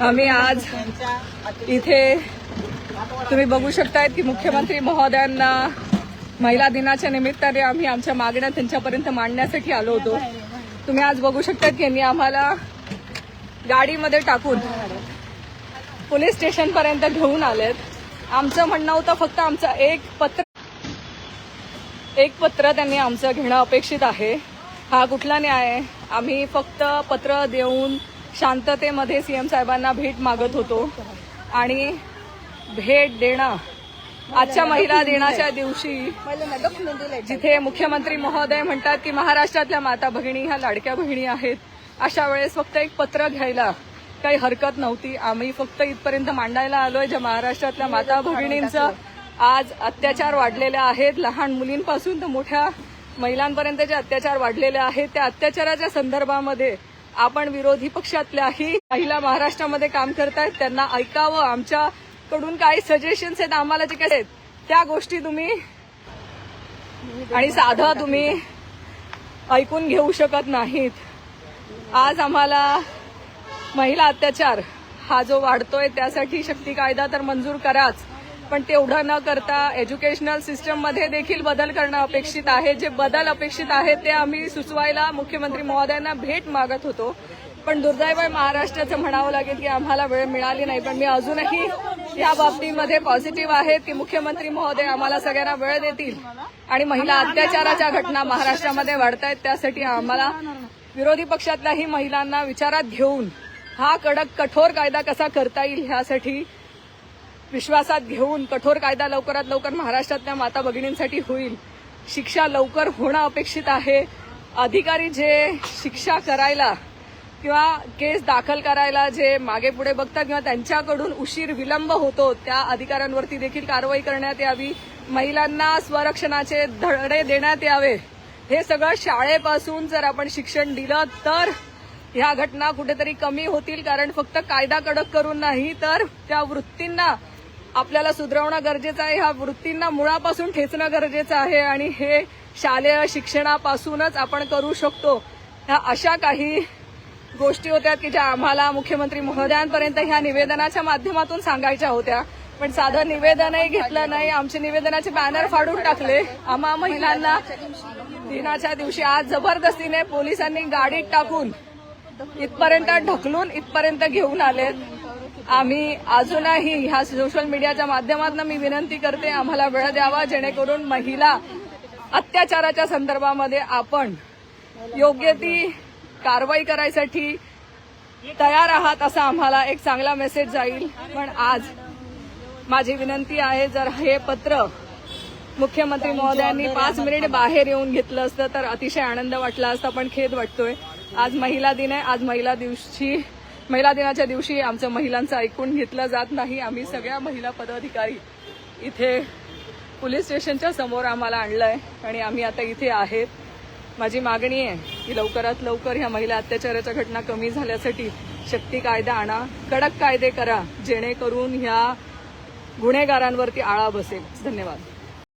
आम्ही आज इथे तुम्ही बघू शकतायत की मुख्यमंत्री महोदयांना महिला दिनाच्या निमित्ताने आम्ही आमच्या मागण्या त्यांच्यापर्यंत मांडण्यासाठी आलो होतो. तुम्ही आज बघू शकतात की यांनी आम्हाला गाडीमध्ये टाकून पोलीस स्टेशनपर्यंत घेऊन आलेत. आमचं म्हणणं होतं फक्त आमचं एक पत्र एक पत्र त्यांनी आमचं घेणं अपेक्षित आहे. हा कुठला न्याय आहे? आम्ही फक्त पत्र देऊन शांततेमध्ये सीएम साहेबांना भेट मागत होतो. आणि भेट देणं आजच्या महिला दिनाच्या दिवशी जिथे मुख्यमंत्री महोदय म्हणतात की महाराष्ट्रातल्या माता भगिनी ह्या लाडक्या बहिणी आहेत अशा वेळेस फक्त एक पत्र घ्यायला काही हरकत नव्हती. आम्ही फक्त इथपर्यंत मांडायला आलोय ज्या महाराष्ट्रातल्या माता भगिनींचं आज अत्याचार वाढलेले आहेत. लहान मुलींपासून तर मोठ्या महिलांपर्यंत जे अत्याचार वाढलेले आहेत. त्या अत्याचाराच्या संदर्भामध्ये आपण विरोधी पक्षातल्याही महिला महाराष्ट्रामध्ये काम करतायत. त्यांना ऐकावं. आमच्याकडून काही सजेशन्स आहेत. आम्हाला जे काय आहेत त्या गोष्टी तुम्ही आणि साधं तुम्ही ऐकून घेऊ शकत नाहीत. आज आम्हाला महिला अत्याचार हा जो वाढतोय त्यासाठी शक्ती कायदा तर मंजूर कराच. पण तेवढं न करता एज्युकेशनल सिस्टममध्ये देखील बदल करणं अपेक्षित आहे. जे बदल अपेक्षित आहेत ते आम्ही सुचवायला मुख्यमंत्री महोदयांना भेट मागत होतो. पण दुर्दैव महाराष्ट्राचं म्हणावं लागेल की आम्हाला वेळ मिळाली नाही. पण मी अजूनही या बाबतीमध्ये पॉझिटिव्ह आहेत की मुख्यमंत्री महोदय आम्हाला सगळ्यांना वेळ देतील आणि महिला अत्याचाराच्या घटना महाराष्ट्रामध्ये वाढत आहेत त्यासाठी आम्हाला विरोधी पक्षातल्याही महिलांना विचारात घेऊन हा कडक कठोर कायदा कसा करता येईल ह्यासाठी विश्वासात घेऊन कठोर कायदा लवकरात लवकर महाराष्ट्रातल्या माता भगिनींसाठी होईल. शिक्षा लवकर होणं अपेक्षित आहे. अधिकारी जे शिक्षा करायला किंवा केस दाखल करायला जे मागे पुढे बघतात किंवा त्यांच्याकडून उशीर विलंब होतो त्या अधिकाऱ्यांवरती देखील कारवाई करण्यात यावी. महिलांना स्वरक्षणाचे धडे देण्यात यावे. हे सगळं शाळेपासून जर आपण शिक्षण दिलं तर ह्या घटना कुठेतरी कमी होतील कारण फक्त कायदा कडक करून नाही तर त्या वृत्तींना आपल्याला सुधारवणं गरजेचं आहे. ह्या वृत्तींना मुळापासून ठेचणं गरजेचं आहे आणि हे शालेय शिक्षणापासूनच आपण करू शकतो. ह्या अशा काही गोष्टी होत्या की ज्या आम्हाला मुख्यमंत्री महोदयांपर्यंत ह्या निवेदनाच्या माध्यमातून सांगायच्या होत्या. पण साधं निवेदनही घेतलं नाही. आमचे निवेदनाचे बॅनर फाडून टाकले. आम्हा महिलांना दिनाच्या दिवशी आज जबरदस्तीने पोलिसांनी गाडीत टाकून इथपर्यंत ढकलून इथपर्यंत घेऊन आलेत. आम्ही अजूनही ह्या सोशल मीडियाच्या माध्यमातून मी विनंती करते आम्हाला वेळ द्यावा जेणेकरून महिला अत्याचाराच्या संदर्भामध्ये आपण योग्य ती कारवाई करायसाठी तयार आहात असा आम्हाला एक चांगला मेसेज जाईल. पण आज माझी विनंती आहे जर हे पत्र मुख्यमंत्री महोदयांनी पाच मिनिट बाहेर येऊन घेतलं असतं तर अतिशय आनंद वाटला असता पण खेद वाटतोय. आज महिला दिन आहे आज महिला दिवशी महिला दिनाच्या दिवशी आमचं महिलांचं ऐकून घेतलं जात नाही. आम्ही सगळ्या महिला पदाधिकारी इथे पोलीस स्टेशनच्या समोर आम्हाला आणलंय आणि आम्ही आता इथे आहेत. माझी मागणी आहे की लवकरात लवकर ह्या महिला अत्याचाराच्या घटना कमी झाल्यासाठी शक्ती कायदा आणा कडक कायदे करा जेणेकरून ह्या गुन्हेगारांवरती आळा बसेल. धन्यवाद.